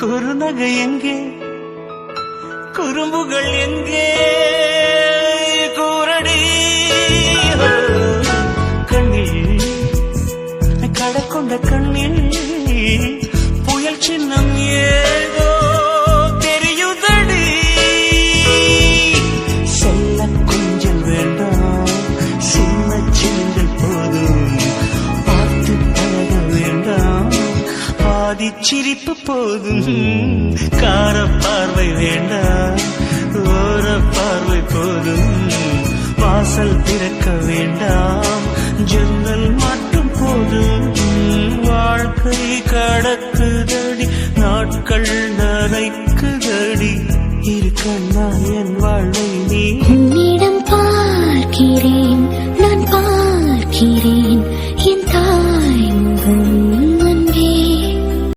குறுநகை எங்கே? குறும்புகள் எங்கே? கூரடி. கண்ணில் கடக்கொண்ட கண்ணில் பாதிச்சிரிப்பு போதும் கார பார்வை வேண்டாம் ஓர பார்வை போதும். வாசல் திறக்க வேண்டாம் ஜன்னல் மட்டும் போதும். வாழ்க்கை கடக்குதடி நாட்கள் நரைக்குதடி இருக்க நான் என் வாழ்வை நீ. என்னிடம் பார்க்கிறேன் நான் பார்க்கிறேன்.